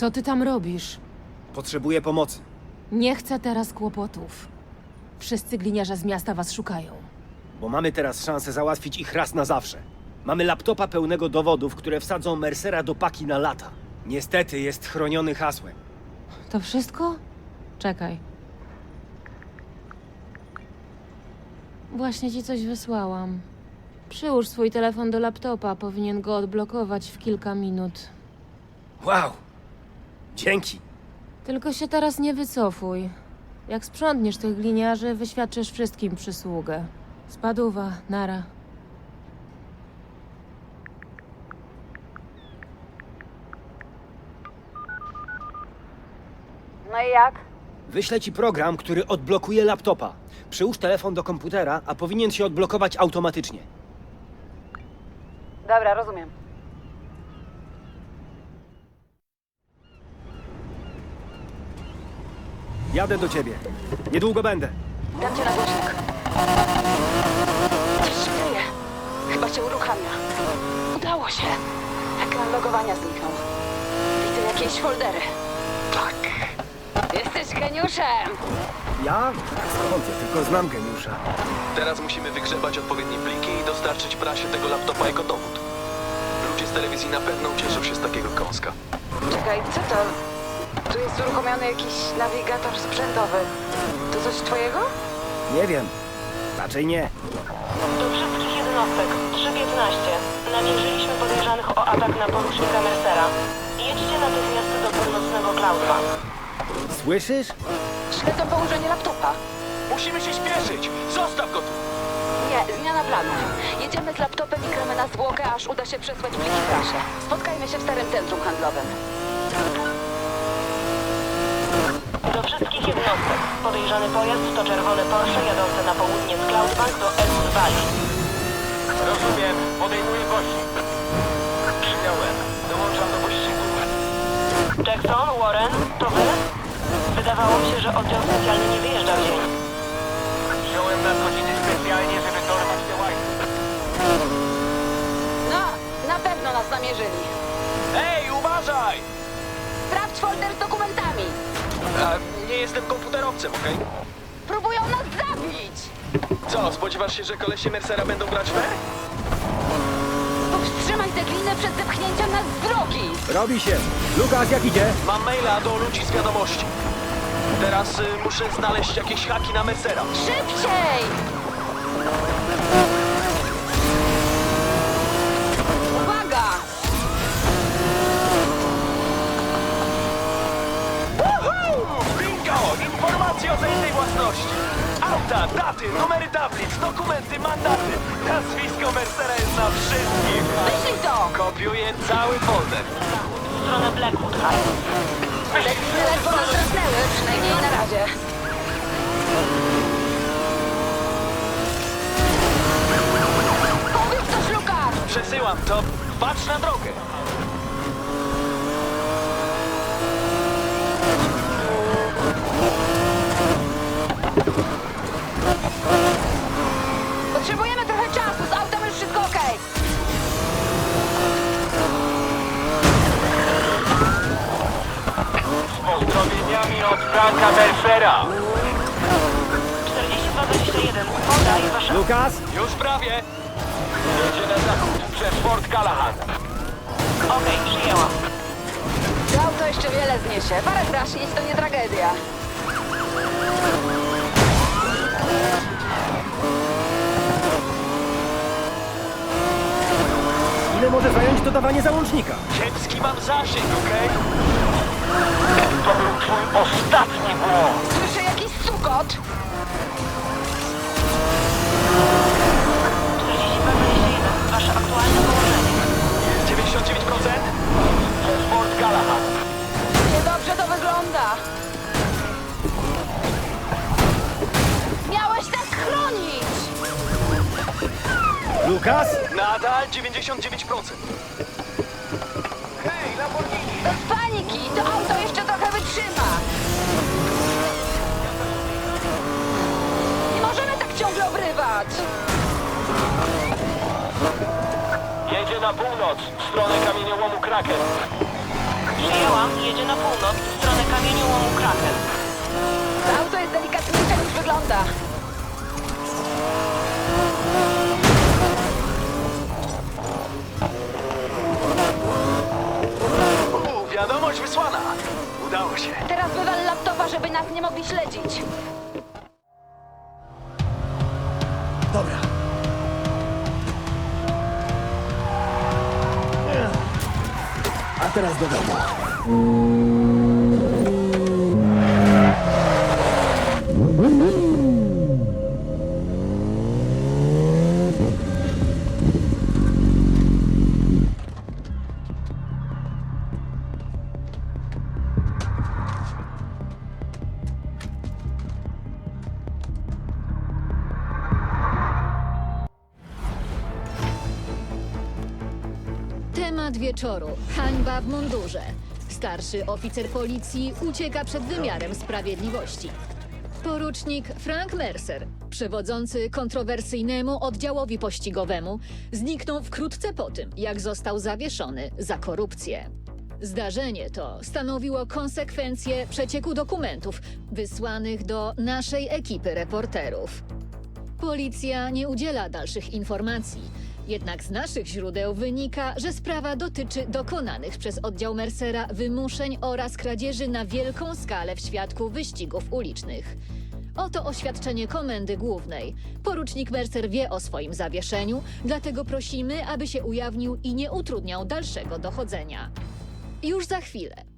Co ty tam robisz? Potrzebuję pomocy. Nie chcę teraz kłopotów. Wszyscy gliniarze z miasta was szukają. Bo mamy teraz szansę załatwić ich raz na zawsze. Mamy laptopa pełnego dowodów, które wsadzą Mercera do paki na lata. Niestety jest chroniony hasłem. To wszystko? Czekaj. Właśnie ci coś wysłałam. Przyłóż swój telefon do laptopa, powinien go odblokować w kilka minut. Wow! Dzięki! Tylko się teraz nie wycofuj. Jak sprzątniesz tych gliniarzy, wyświadczysz wszystkim przysługę. Spaduwa, nara. No i jak? Wyślę ci program, który odblokuje laptopa. Przyłóż telefon do komputera, a powinien się odblokować automatycznie. Dobra, rozumiem. Jadę do ciebie. Niedługo będę. Dam cię na głośnik. Coś się dzieje. Chyba się uruchamia. Udało się. Ekran logowania zniknął. Widzę jakieś foldery. Tak. Jesteś geniuszem. Ja? Skąd ja? Tylko znam geniusza. Teraz musimy wygrzebać odpowiednie pliki i dostarczyć prasie tego laptopa jako dowód. Ludzie z telewizji na pewno ucieszą się z takiego kąska. Czekaj, co to? Tu jest uruchomiony jakiś nawigator sprzętowy. To coś twojego? Nie wiem. Raczej nie. Do wszystkich jednostek. 315. Namierzyliśmy podejrzanych o atak na porucznika Mercera. Jedźcie natychmiast do północnego Cloudbank. Słyszysz? Śledzą położenie laptopa. Musimy się śpieszyć! Zostaw go tu! Nie, zmiana planów. Jedziemy z laptopem i gramy na zwłokę, aż uda się przesłać pliki prasie. Spotkajmy się w starym centrum handlowym. Do wszystkich jednostek. Podejrzany pojazd to czerwony Porsche jadący na południe z Cloudbank do Elm Valley. Rozumiem. Podejmuję gości. Przyjąłem. Dołączam do pościgu. Jackson, Warren, to wy? Wydawało mi się, że oddział specjalny nie wyjeżdża w dzień. Wziąłem nadgodziny specjalnie, żeby dorwać te łajki. No, na pewno nas namierzyli. Ej, uważaj! Sprawdź folder z dokumentami. A, nie jestem komputerowcem, okej? Próbują nas zabić. Co, spodziewasz się, że kolesie Mercera będą brać fair? Powstrzymaj tę glinę przed zepchnięciem nas z drogi. Robi się. Lukas, jak idzie? Mam maila do ludzi z wiadomości. Teraz y, muszę znaleźć jakieś haki na Mercera. Szybciej! Auta, daty, numery tablic, dokumenty, mandaty. Nazwisko Mercera jest na wszystkim. Wyślij to! Kopiuję cały folder. W stronę Blackwood gliny ledwo nas drapnęły, przynajmniej na razie. Powiedz coś, Lukas! Przesyłam to. Patrz na drogę. Franka Mercera. 4221. Podaj wasze... Lukas? Już prawie. Jedzie na zachód przez Fort Callahan. Okej, przyjęłam. To auto jeszcze wiele zniesie. Parę draśnic to nie tragedia. Ile może zająć dodawanie załącznika? Kiepski mam zasięg, okej? To był twój ostatni błąd. Słyszę jakiś stukot. 4221. Wasze aktualne położenie. Jest 99%? Przez Fort Callahan. Niedobrze to wygląda. Miałeś nas chronić! Lukas? Nadal 99%. To auto jeszcze trochę wytrzyma. Nie możemy tak ciągle obrywać. Jedzie na północ, w stronę kamieniołomu Kraken. Przyjęłam, jedzie na północ w stronę kamieniołomu Kraken. To auto jest delikatniejsze niż wygląda. Teraz do domu. Temat wieczoru. Hańba w mundurze. Starszy oficer policji ucieka przed wymiarem sprawiedliwości. Porucznik Frank Mercer, przewodzący kontrowersyjnemu oddziałowi pościgowemu, zniknął wkrótce po tym, jak został zawieszony za korupcję. Zdarzenie to stanowiło konsekwencję przecieku dokumentów wysłanych do naszej ekipy reporterów. Policja nie udziela dalszych informacji. Jednak z naszych źródeł wynika, że sprawa dotyczy dokonanych przez oddział Mercera wymuszeń oraz kradzieży na wielką skalę w świadku wyścigów ulicznych. Oto oświadczenie komendy głównej. Porucznik Mercer wie o swoim zawieszeniu, dlatego prosimy, aby się ujawnił i nie utrudniał dalszego dochodzenia. Już za chwilę.